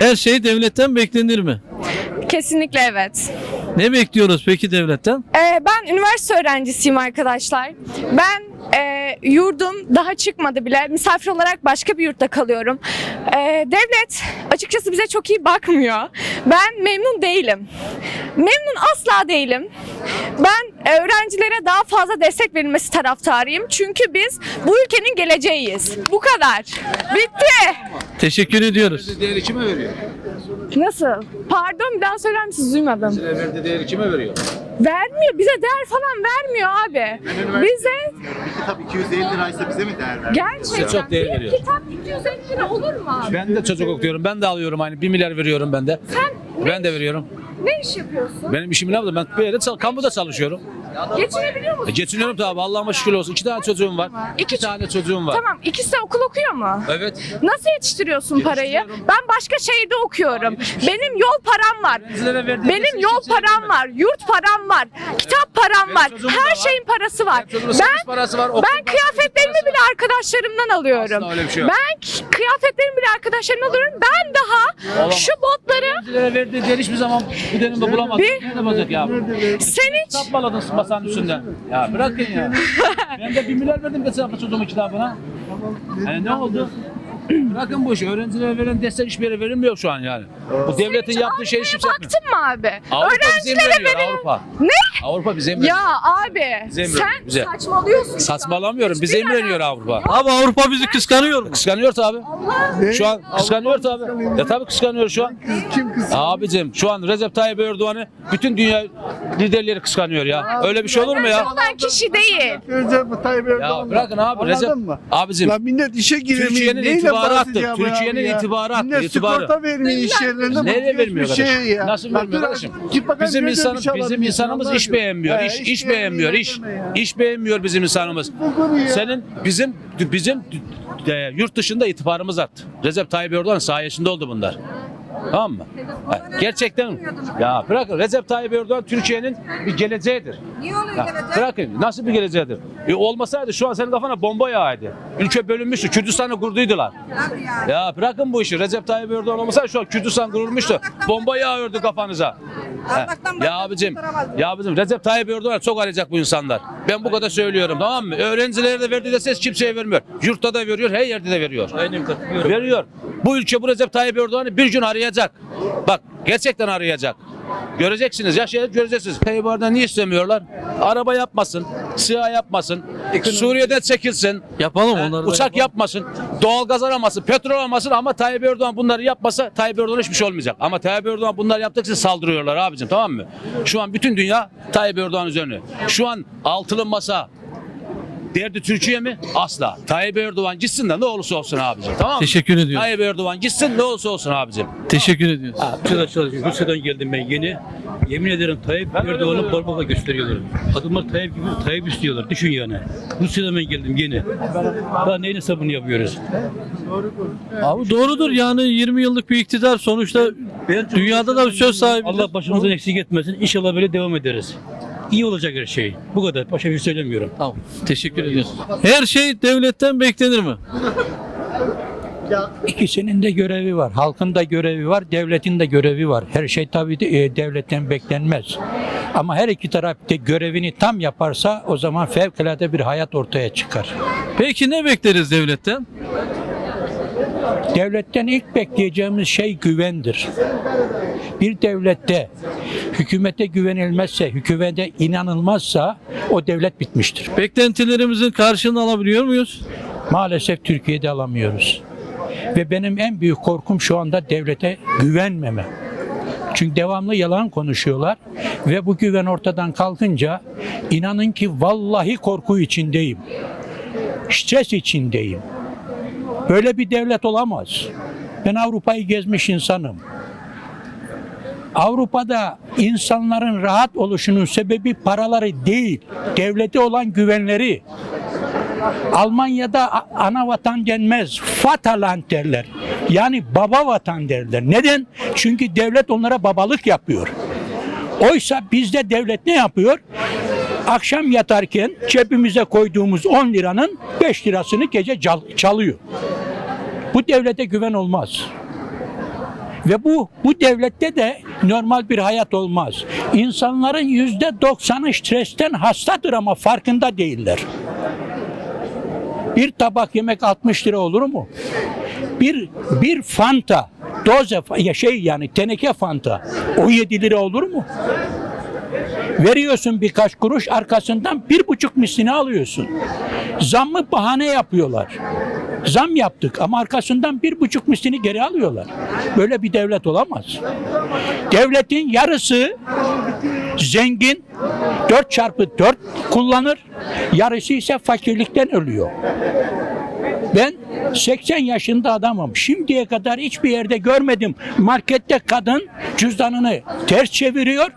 Her şey devletten beklenir mi? Kesinlikle evet. Ne bekliyoruz peki devletten? Ee, ben üniversite öğrencisiyim arkadaşlar. Ben e, yurdum daha çıkmadı bile. Misafir olarak başka bir yurtta kalıyorum. Ee, devlet açıkçası bize çok iyi bakmıyor. Ben memnun değilim. Memnun asla değilim. Ben e, öğrencilere daha fazla destek verilmesi taraftarıyım. Çünkü biz bu ülkenin geleceğiyiz. Bu kadar. Bitti. Teşekkür ediyoruz. Değeri kime veriyor? Nasıl? Pardon bir daha söyler misiniz? Duymadım. Size verdiği değeri kime veriyor? Vermiyor. Bize değer falan vermiyor abi. Bize Bir kitap 250 liraysa bize mi değer ver? gerçekten Size çok değer bir veriyor. kitap 250 lira olur mu abi? Ben de çocuk okuyorum. Ben de alıyorum aynı. 1 milyar veriyorum ben de. Sen Ben de veriyorum. ne iş yapıyorsun? Benim işim ne yaptı? Ben bir yerde çal- kamuda çalışıyorum. Geçinebiliyor E, musun? geçiniyorum tabii. Allah'ıma şükür olsun. İki tane çocuğum var. İki İki tane çocuğum var. Tamam ikisi de okul okuyor mu? Evet. Nasıl yetiştiriyorsun parayı? Ben başka şehirde okuyorum. Benim yol param var. Öğrencilere Benim destek yol kimseye param vermez. var, yurt param var, kitap param var. çocuğumun da Her var. şeyin parası var. Benim çocuğumun sekiz Ben parası var, okul ben parası, kıyafetlerimi bile arkadaşlarımdan alıyorum. Öyle bir şey yok. Ben k- kıyafetlerimi bile arkadaşlarımdan alıyorum. Ben daha Olamaz. şu botları Öğrencilere verdiği değeri hiçbir zaman bu dönemde bulamadım. Bir- Nerede bulacak ya? sen hiç Kitapmaladın masanın üstünden. Ya bırakın ya. ben de 1 milyar verdim geçen hafta çocuğumun kitabına. Yani ne oldu? Bırakın bu işi. Öğrencilere verilen destek hiçbir yere verilmiyor şu an yani. Bu devletin yaptığı şey hiç kimse yapmıyor. baktın mı abi? Avrupa bize mi Öğrencilere veriyor. Avrupa? Ne? Avrupa bize mi veriyor? Ya abi Bize sen bize. saçmalıyorsun. şu an. Saçmalamıyorum. Bize Hiçbir emrediyor yerden- Avrupa. Abi Avrupa bizi kıskanıyor mu? Kıskanıyor tabi. Şu an kıskanıyor tabi. Ya tabi kıskanıyor şu an. Kim kız? Abicim şu an Recep Tayyip Erdoğan'ı bütün dünya liderleri kıskanıyor ya. Öyle bir şey olur mu ya? olan kişi değil. Recep Tayyip Erdoğan. Ya bırakın abi Recep. Anladın mı? Abicim La millet işe giremiyor. Türkiye'nin Neyle ya Türkiye'nin attı, Millet itibarı. sigorta vermiyor iş yerlerinde. Nereye bu vermiyor kardeşim? Şey ya. Nasıl vermiyor kardeşim? Bizim insanım, şey bizim insanımız iş beğenmiyor. İş, iş beğenmiyor. İş, iş beğenmiyor bizim insanımız. Senin bizim bizim e, yurt dışında itibarımız arttı. Recep Tayyip Erdoğan sayesinde oldu bunlar. Tamam mı? Ha, Gerçekten ya bırakın Recep Tayyip Erdoğan Türkiye'nin bir geleceğidir. Niye oluyor Ya, gelecek? bırakın nasıl bir geleceğidir? E, olmasaydı şu an senin kafana bomba yağaydı. Ülke bölünmüştü. Kürdistan'ı kurduydular. Tabii yani. Ya bırakın bu işi. Recep Tayyip Erdoğan olmasaydı şu an Kürdistan kurulmuştu. Bomba yağıyordu kafanıza. He. Allah'tan Ya abicim, kurtaramaz. ya abicim Recep Tayyip Erdoğan çok arayacak bu insanlar. Ben bu kadar söylüyorum tamam mı? Öğrencilere de verdiği de ses kimseye vermiyor. Yurtta da veriyor, her yerde de veriyor. Aynen katılıyorum. Veriyor. Bu ülke bu Recep Tayyip Erdoğan'ı bir gün arayacak. Bak gerçekten arayacak. Göreceksiniz, yaşayıp göreceksiniz. Erdoğan niye istemiyorlar? Araba yapmasın, SİHA yapmasın, Suriye'den çekilsin, Yapalım He, onları uçak yapalım. yapmasın, doğalgaz aramasın, petrol aramasın ama Tayyip Erdoğan bunları yapmasa Tayyip Erdoğan hiçbir şey olmayacak. Ama Tayyip Erdoğan bunları yaptıkça saldırıyorlar abicim tamam mı? Şu an bütün dünya Tayyip Erdoğan üzerine. Şu an altılı masa derdi Türkiye mi? Asla. Tayyip Erdoğan gitsin de ne olursa olsun abicim tamam mı? Teşekkür ediyorum. Tayyip Erdoğan gitsin ne olursa olsun abicim. Teşekkür ediyoruz. Rusya'da çalışıyorum. Rusya'dan geldim ben yeni. Yemin ederim Tayyip Erdoğan'ı parmakla gösteriyorlar. Adımlar Tayyip gibi Tayyip istiyorlar. Düşün yani. Rusya'dan ben geldim yeni. Daha neyin hesabını yapıyoruz? Abi doğrudur yani 20 yıllık bir iktidar sonuçta dünyada da bir söz sahibi. Allah başımızdan eksik etmesin. İnşallah böyle devam ederiz. İyi olacak her şey. Bu kadar. Başka bir şey söylemiyorum. Tamam. Teşekkür ediyoruz. Her şey devletten beklenir mi? İkisinin de görevi var. Halkın da görevi var, devletin de görevi var. Her şey tabii de, e, devletten beklenmez. Ama her iki taraf da görevini tam yaparsa o zaman fevkalade bir hayat ortaya çıkar. Peki ne bekleriz devletten? Devletten ilk bekleyeceğimiz şey güvendir. Bir devlette hükümete güvenilmezse, hükümete inanılmazsa o devlet bitmiştir. Beklentilerimizin karşılığını alabiliyor muyuz? Maalesef Türkiye'de alamıyoruz. Ve benim en büyük korkum şu anda devlete güvenmeme. Çünkü devamlı yalan konuşuyorlar ve bu güven ortadan kalkınca inanın ki vallahi korku içindeyim. Stres içindeyim. Böyle bir devlet olamaz. Ben Avrupa'yı gezmiş insanım. Avrupa'da insanların rahat oluşunun sebebi paraları değil, devleti olan güvenleri. Almanya'da ana vatan denmez, Vaterland derler. Yani baba vatan derler. Neden? Çünkü devlet onlara babalık yapıyor. Oysa bizde devlet ne yapıyor? Akşam yatarken cebimize koyduğumuz 10 liranın 5 lirasını gece çalıyor. Bu devlete güven olmaz. Ve bu bu devlette de normal bir hayat olmaz. İnsanların yüzde doksanı stresten hastadır ama farkında değiller. Bir tabak yemek 60 lira olur mu? Bir bir fanta doze ya şey yani teneke fanta 17 lira olur mu? Veriyorsun birkaç kuruş arkasından bir buçuk mislini alıyorsun. Zammı bahane yapıyorlar. Zam yaptık ama arkasından bir buçuk mislini geri alıyorlar. Böyle bir devlet olamaz. Devletin yarısı zengin 4 çarpı 4 kullanır. Yarısı ise fakirlikten ölüyor. Ben 80 yaşında adamım. Şimdiye kadar hiçbir yerde görmedim. Markette kadın cüzdanını ters çeviriyor.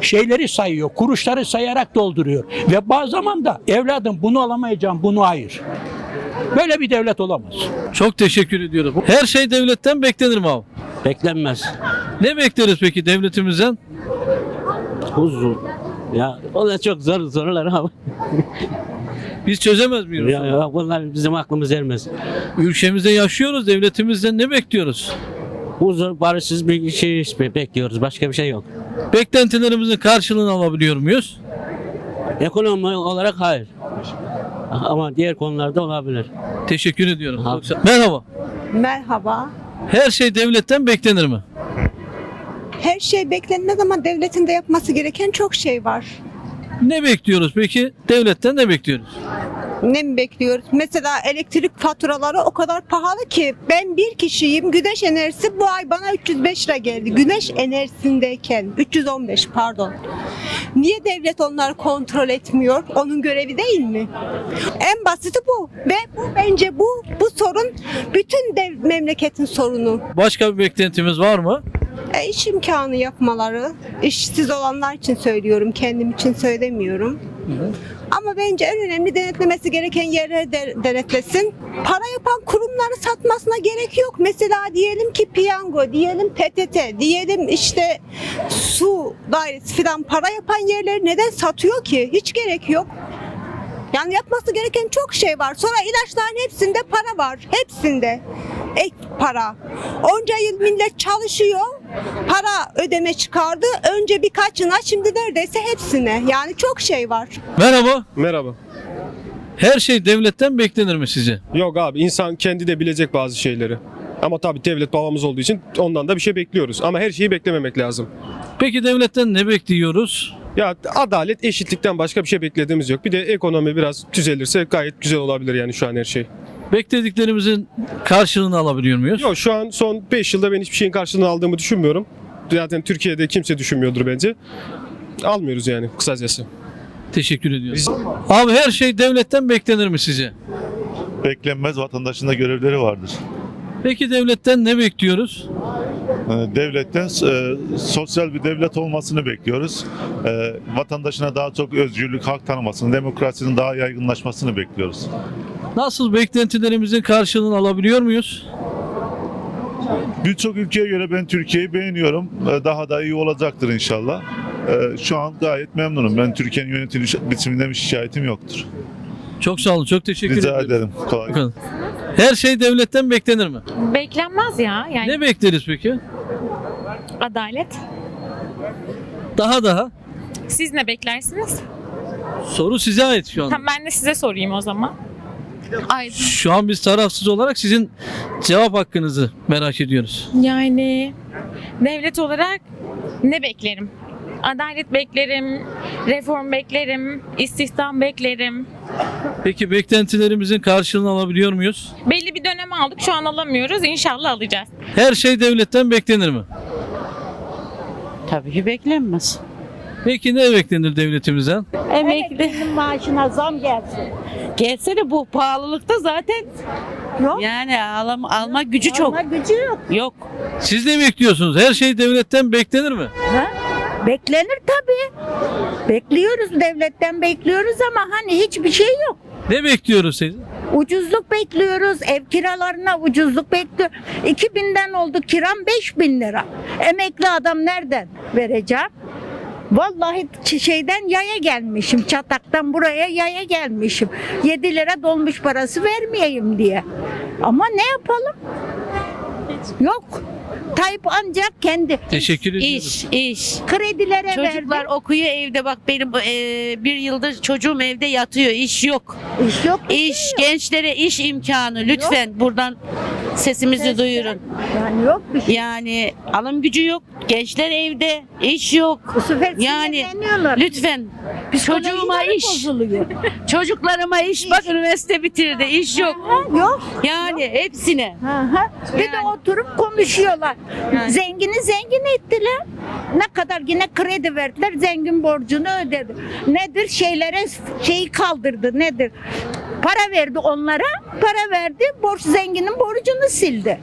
Şeyleri sayıyor, kuruşları sayarak dolduruyor. Ve bazı zaman da evladım bunu alamayacağım, bunu hayır. Böyle bir devlet olamaz. Çok teşekkür ediyorum. Her şey devletten beklenir mi abi? Beklenmez. Ne bekleriz peki devletimizden? Huzur. Ya o da çok zor sorular ama. Biz çözemez miyiz? Ya, ya, bunlar bizim aklımız ermez. Ülkemizde yaşıyoruz. Devletimizden ne bekliyoruz? Huzur, barışsız bir şey be- bekliyoruz. Başka bir şey yok. Beklentilerimizin karşılığını alabiliyor muyuz? Ekonomi olarak hayır. Ama diğer konularda olabilir. Teşekkür ediyorum. Sağ- Merhaba. Merhaba. Her şey devletten beklenir mi? Her şey beklenmez ama devletin de yapması gereken çok şey var. Ne bekliyoruz peki? Devletten ne bekliyoruz? Ne mi bekliyoruz? Mesela elektrik faturaları o kadar pahalı ki ben bir kişiyim. Güneş enerjisi bu ay bana 305 lira geldi. Güneş enerjisindeyken 315 pardon. Niye devlet onları kontrol etmiyor? Onun görevi değil mi? En basiti bu ve bu bence bu bu sorun bütün dev, memleketin sorunu. Başka bir beklentimiz var mı? E, iş imkanı yapmaları, işsiz olanlar için söylüyorum, kendim için söylemiyorum. Ama bence en önemli denetlemesi gereken yerleri de- denetlesin. Para yapan kurumları satmasına gerek yok. Mesela diyelim ki piyango, diyelim PTT, diyelim işte su dairesi falan para yapan yerleri neden satıyor ki? Hiç gerek yok. Yani yapması gereken çok şey var. Sonra ilaçların hepsinde para var. Hepsinde. Ek para. Onca yıl millet çalışıyor. Para ödeme çıkardı. Önce birkaçına şimdi neredeyse hepsine. Yani çok şey var. Merhaba. Merhaba. Her şey devletten beklenir mi sizce? Yok abi insan kendi de bilecek bazı şeyleri. Ama tabii devlet babamız olduğu için ondan da bir şey bekliyoruz. Ama her şeyi beklememek lazım. Peki devletten ne bekliyoruz? Ya adalet, eşitlikten başka bir şey beklediğimiz yok. Bir de ekonomi biraz düzelirse gayet güzel olabilir yani şu an her şey. Beklediklerimizin karşılığını alabiliyor muyuz? Yok şu an son 5 yılda ben hiçbir şeyin karşılığını aldığımı düşünmüyorum. Zaten Türkiye'de kimse düşünmüyordur bence. Almıyoruz yani kısacası. Teşekkür ediyoruz. Abi her şey devletten beklenir mi sizce? beklenmez vatandaşın da görevleri vardır. Peki devletten ne bekliyoruz? Ee, Devletten e, sosyal bir devlet olmasını bekliyoruz. Ee, Vatandaşına daha çok özgürlük, hak tanımasını, demokrasinin daha yaygınlaşmasını bekliyoruz. Nasıl beklentilerimizin karşılığını alabiliyor muyuz? Birçok ülkeye göre ben Türkiye'yi beğeniyorum. Ee, Daha da iyi olacaktır inşallah. Ee, Şu an gayet memnunum. Ben Türkiye'nin yönetim biçiminden bir şikayetim yoktur. Çok sağ olun. Çok teşekkür Rica ederim. ederim. Kolay gelsin. Bakın. Her şey devletten beklenir mi? Beklenmez ya. Yani Ne bekleriz peki? adalet. Daha daha. Siz ne beklersiniz? Soru size ait şu an. Tamam ben de size sorayım o zaman. Ay, Şu an biz tarafsız olarak sizin cevap hakkınızı merak ediyoruz. yani devlet olarak ne beklerim? Adalet beklerim, reform beklerim, istihdam beklerim. Peki beklentilerimizin karşılığını alabiliyor muyuz? Belli bir dönem aldık şu an alamıyoruz. İnşallah alacağız. Her şey devletten beklenir mi? Tabii ki beklenmez. Peki ne beklenir devletimizden? Emeklinin maaşına zam gelsin. Gelse de bu pahalılıkta zaten Yok. yani alma, alma gücü çok. Alma gücü yok. Yok. Siz ne bekliyorsunuz? Her şey devletten beklenir mi? Beklenir tabii. Bekliyoruz devletten bekliyoruz ama hani hiçbir şey yok. Ne bekliyoruz siz? Ucuzluk bekliyoruz. Ev kiralarına ucuzluk bekliyor. 2000'den oldu kiram 5000 lira. Emekli adam nereden vereceğim? Vallahi şeyden yaya gelmişim. Çataktan buraya yaya gelmişim. 7 lira dolmuş parası vermeyeyim diye. Ama ne yapalım? Yok. Tayyip ancak kendi Teşekkür ediyoruz. İş, iş. kredilere Çocuklar verdi. okuyor evde bak benim e, bir yıldır çocuğum evde yatıyor iş yok. İş yok. İş gençlere iş imkanı lütfen buradan sesimizi duyurun. Yani yok bir şey. Yani alım gücü yok. Gençler evde iş yok. Bu sefer Yani sinirleniyorlar. lütfen çocuğuma Psikolojileri iş, bozuluyor. çocuklarıma iş. Bak üniversite bitirdi iş yok. Ha, yok. Yani hepsine. Hı hı. Bir de Yani. oturup konuşuyorlar. Yani. Zengini zengin ettiler. Ne kadar yine kredi verdiler, zengin borcunu ödedi. Nedir şeylere şeyi kaldırdı nedir? Para verdi onlara, para verdi, borç zenginin borcunu sildi.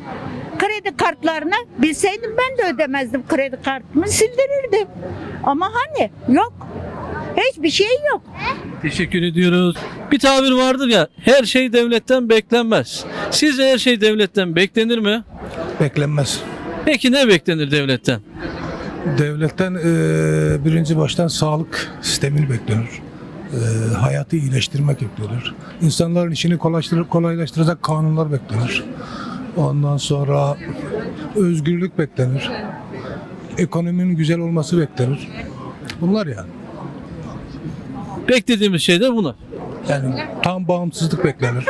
Kredi kartlarına bilseydim ben de ödemezdim kredi kartımı sildirirdim. Ama hani yok. Hiçbir şey yok. Teşekkür ediyoruz. Bir tabir vardır ya, her şey devletten beklenmez. Sizce her şey devletten beklenir mi? Beklenmez. Peki ne beklenir devletten? Devletten e, birinci baştan sağlık sistemini beklenir. E, hayatı iyileştirmek beklenir. İnsanların işini kolaylaştır, kolaylaştıracak kanunlar beklenir. Ondan sonra özgürlük beklenir. Ekonominin güzel olması beklenir. Bunlar yani. Beklediğimiz şeyler bunlar. Yani tam bağımsızlık beklenir.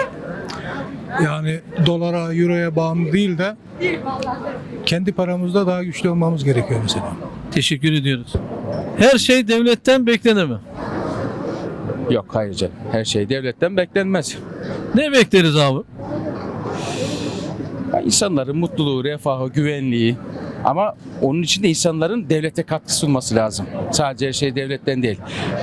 Yani dolara, euroya bağımlı değil de kendi paramızda daha güçlü olmamız gerekiyor mesela. Teşekkür ediyoruz. Her şey devletten beklenir mi? Yok hayır canım. Her şey devletten beklenmez. Ne bekleriz abi? Ya insanların mutluluğu, refahı, güvenliği ama onun için de insanların devlete katkı sunması lazım. Sadece her şey devletten değil.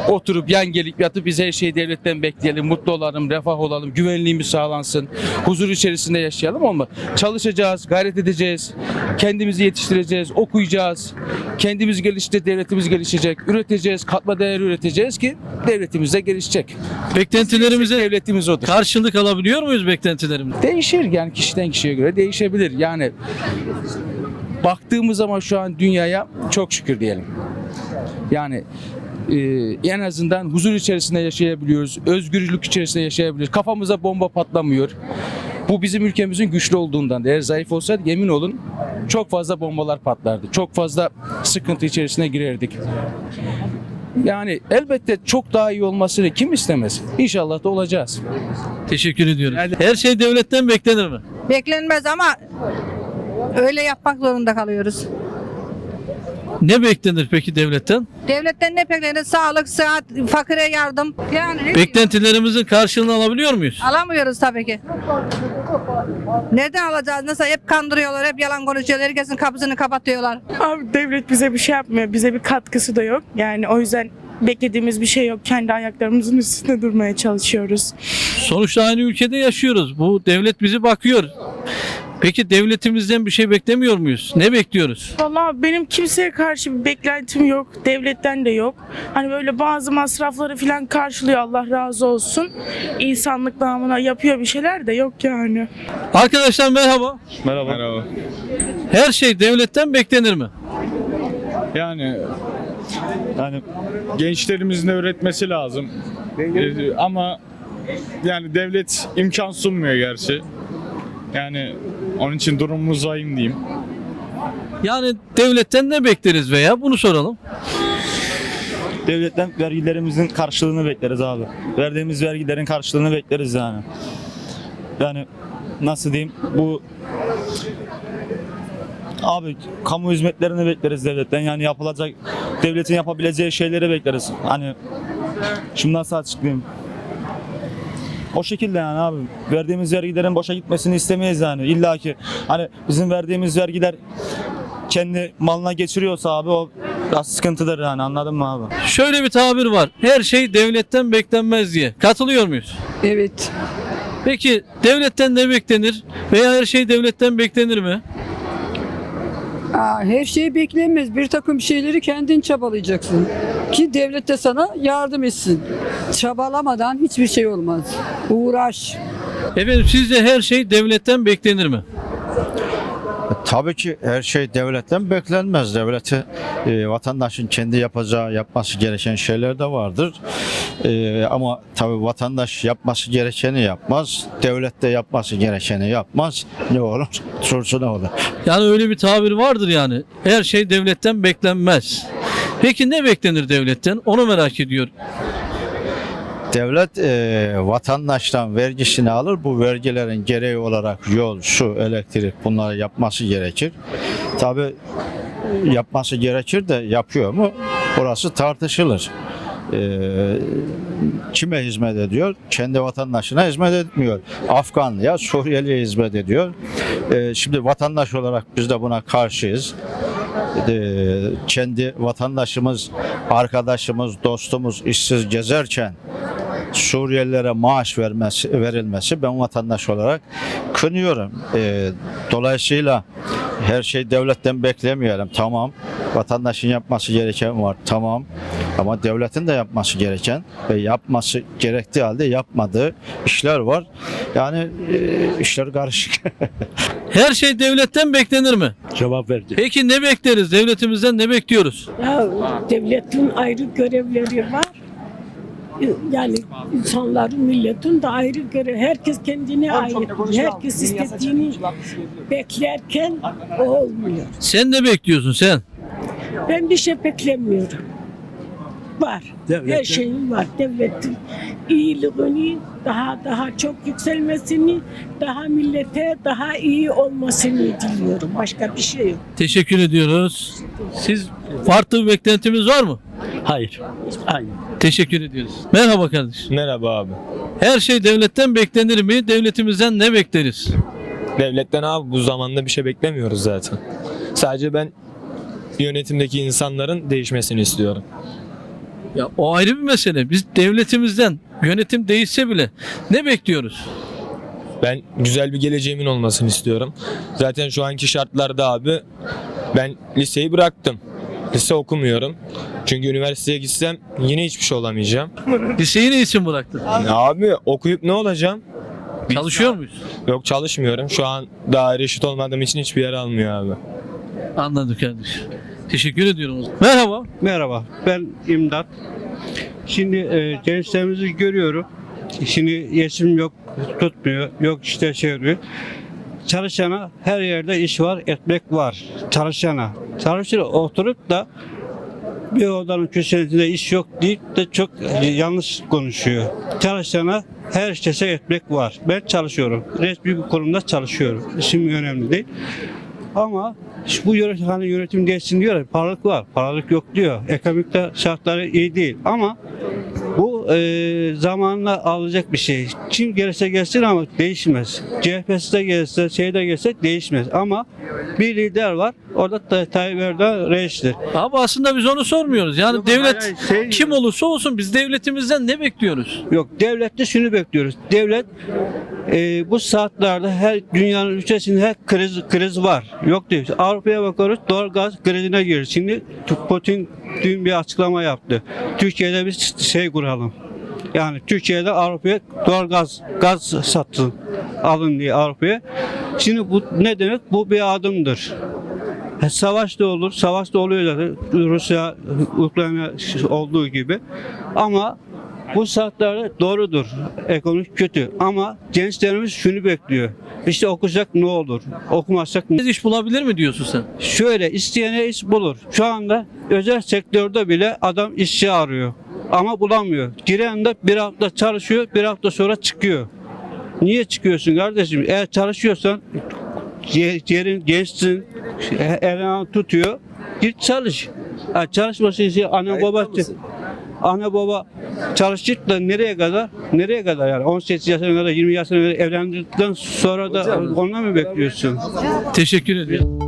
Oturup yan gelip yatıp biz her şeyi devletten bekleyelim, mutlu olalım, refah olalım, güvenliğimiz sağlansın, huzur içerisinde yaşayalım olma. Çalışacağız, gayret edeceğiz, kendimizi yetiştireceğiz, okuyacağız, kendimiz gelişti, devletimiz gelişecek, üreteceğiz, katma değer üreteceğiz ki devletimiz de gelişecek. Beklentilerimize Devletimiz odur. karşılık alabiliyor muyuz beklentilerimize? Değişir yani kişiden kişiye göre değişebilir. Yani baktığımız zaman şu an dünyaya çok şükür diyelim. Yani e, en azından huzur içerisinde yaşayabiliyoruz. Özgürlük içerisinde yaşayabiliyoruz. Kafamıza bomba patlamıyor. Bu bizim ülkemizin güçlü olduğundan. Eğer zayıf olsaydı yemin olun çok fazla bombalar patlardı. Çok fazla sıkıntı içerisine girerdik. Yani elbette çok daha iyi olmasını kim istemez? İnşallah da olacağız. Teşekkür ediyoruz. Her şey devletten beklenir mi? Beklenmez ama öyle yapmak zorunda kalıyoruz. Ne beklenir peki devletten? Devletten ne beklenir? Sağlık, sıhhat, fakire yardım. Yani ne Beklentilerimizin karşılığını alabiliyor muyuz? Alamıyoruz tabii ki. Nereden alacağız? Nasıl hep kandırıyorlar, hep yalan konuşuyorlar, herkesin kapısını kapatıyorlar. Abi devlet bize bir şey yapmıyor. Bize bir katkısı da yok. Yani o yüzden beklediğimiz bir şey yok. Kendi ayaklarımızın üstünde durmaya çalışıyoruz. Sonuçta aynı ülkede yaşıyoruz. Bu devlet bizi bakıyor. Peki devletimizden bir şey beklemiyor muyuz? Ne bekliyoruz? Vallahi benim kimseye karşı bir beklentim yok. Devletten de yok. Hani böyle bazı masrafları falan karşılıyor Allah razı olsun. İnsanlık namına yapıyor bir şeyler de yok yani. Arkadaşlar merhaba. Merhaba. Merhaba. Her şey devletten beklenir mi? Yani yani gençlerimizin öğretmesi lazım. Ee, ama yani devlet imkan sunmuyor gerçi. Yani onun için durumumuz vahim diyeyim. Yani devletten ne bekleriz veya bunu soralım. Devletten vergilerimizin karşılığını bekleriz abi. Verdiğimiz vergilerin karşılığını bekleriz yani. Yani nasıl diyeyim bu Abi kamu hizmetlerini bekleriz devletten. Yani yapılacak devletin yapabileceği şeyleri bekleriz. Hani şimdi nasıl açıklayayım? O şekilde yani abi. Verdiğimiz vergilerin boşa gitmesini istemeyiz yani. İlla ki hani bizim verdiğimiz vergiler kendi malına geçiriyorsa abi o biraz sıkıntıdır yani anladın mı abi? Şöyle bir tabir var. Her şey devletten beklenmez diye. Katılıyor muyuz? Evet. Peki devletten ne beklenir? Veya her şey devletten beklenir mi? Aa, her şey beklenmez. Bir takım şeyleri kendin çabalayacaksın. Ki devlet de sana yardım etsin. Çabalamadan hiçbir şey olmaz. Uğraş. Efendim sizce her şey devletten beklenir mi? Tabii ki her şey devletten beklenmez. Devleti e, vatandaşın kendi yapacağı, yapması gereken şeyler de vardır. E, ama tabii vatandaş yapması gerekeni yapmaz. Devlet de yapması gerekeni yapmaz. Ne olur? Sorusu ne olur? Yani öyle bir tabir vardır yani. Her şey devletten beklenmez. Peki ne beklenir devletten? Onu merak ediyorum. Devlet e, vatandaştan vergisini alır. Bu vergilerin gereği olarak yol, su, elektrik bunları yapması gerekir. Tabii yapması gerekir de yapıyor mu? Orası tartışılır. E, kime hizmet ediyor? Kendi vatandaşına hizmet etmiyor. Afganlıya, Suriyeli'ye hizmet ediyor. E, şimdi vatandaş olarak biz de buna karşıyız. E, kendi vatandaşımız, arkadaşımız, dostumuz işsiz gezerken Suriyelilere maaş vermesi, verilmesi ben vatandaş olarak kınıyorum. Ee, dolayısıyla her şey devletten beklemeyelim. Tamam. Vatandaşın yapması gereken var. Tamam. Ama devletin de yapması gereken ve yapması gerektiği halde yapmadığı işler var. Yani e, işler karışık. Her şey devletten beklenir mi? Cevap verdi. Peki ne bekleriz? Devletimizden ne bekliyoruz? Ya devletin ayrı görevleri var. Yani insanların, milletin de ayrı görev. Herkes kendine ait. Herkes istediğini beklerken o olmuyor. Sen ne bekliyorsun sen? Ben bir şey beklemiyorum. Var. Her şeyin var. Devletin iyiliğini, daha daha çok yükselmesini, daha millete daha iyi olmasını diliyorum. Başka bir şey yok. Teşekkür ediyoruz. Siz farklı bir beklentimiz var mı? Hayır. Hayır. Teşekkür ediyoruz. Merhaba kardeşim. Merhaba abi. Her şey devletten beklenir mi? Devletimizden ne bekleriz? Devletten abi bu zamanda bir şey beklemiyoruz zaten. Sadece ben yönetimdeki insanların değişmesini istiyorum. Ya o ayrı bir mesele. Biz devletimizden yönetim değişse bile ne bekliyoruz? Ben güzel bir geleceğimin olmasını istiyorum. Zaten şu anki şartlarda abi ben liseyi bıraktım. Lise okumuyorum. Çünkü üniversiteye gitsem yine hiçbir şey olamayacağım. Liseyi ne için bıraktın? Abi okuyup ne olacağım? Çalışıyor muyuz? Yok çalışmıyorum. Şu an daha reşit olmadığım için hiçbir yer almıyor abi. Anladım kardeşim. Teşekkür ediyorum. Merhaba. Merhaba, ben İmdat. Şimdi e, gençlerimizi görüyorum. Şimdi yeşim yok, tutmuyor, yok işte şey oluyor. Çalışana her yerde iş var, ekmek var. Çalışana. Çalışır oturup da bir odanın köşesinde iş yok deyip de çok yanlış konuşuyor. Çalışana her şeyse ekmek var. Ben çalışıyorum. Resmi bir kurumda çalışıyorum. İşim önemli değil. Ama bu yönetim, hani yönetim değişsin diyor paralık var, paralık yok diyor. Ekonomikte şartları iyi değil ama bu e, zamanla alacak bir şey. Kim gelirse gelsin ama değişmez. CHP'si de gelirse, şey de gelse değişmez. Ama bir lider var, orada da Tayyip Erdoğan reistir. Abi aslında biz onu sormuyoruz. Yani Yok, devlet hayır, şey- kim olursa olsun biz devletimizden ne bekliyoruz? Yok devlette şunu bekliyoruz. Devlet e, bu saatlerde her dünyanın ülkesinde her kriz kriz var. Yok değil. Avrupa'ya bakıyoruz doğalgaz krizine giriyor. Şimdi Putin dün bir açıklama yaptı. Türkiye'de bir şey kuralım. Yani Türkiye'de Avrupa'ya doğalgaz gaz sattın alın diye Avrupa'ya. Şimdi bu ne demek? Bu bir adımdır. E, Savaş da olur, savaş da oluyor zaten Rusya, Ukrayna olduğu gibi. Ama bu saatlerde doğrudur. Ekonomik kötü ama gençlerimiz şunu bekliyor. İşte okusak ne olur? Okumazsak ne? Biz iş bulabilir mi diyorsun sen? Şöyle isteyene iş bulur. Şu anda özel sektörde bile adam işçi arıyor. Ama bulamıyor. Giren de bir hafta çalışıyor, bir hafta sonra çıkıyor. Niye çıkıyorsun kardeşim? Eğer çalışıyorsan ye- yerin gençsin, elini tutuyor. Git çalış. Ha, çalışması için anne baba Ana baba çalışacak da nereye kadar? Nereye kadar yani? 18 yaşına kadar 20 yaşına kadar evlendikten sonra da ondan mı bekliyorsun? Teşekkür ediyorum.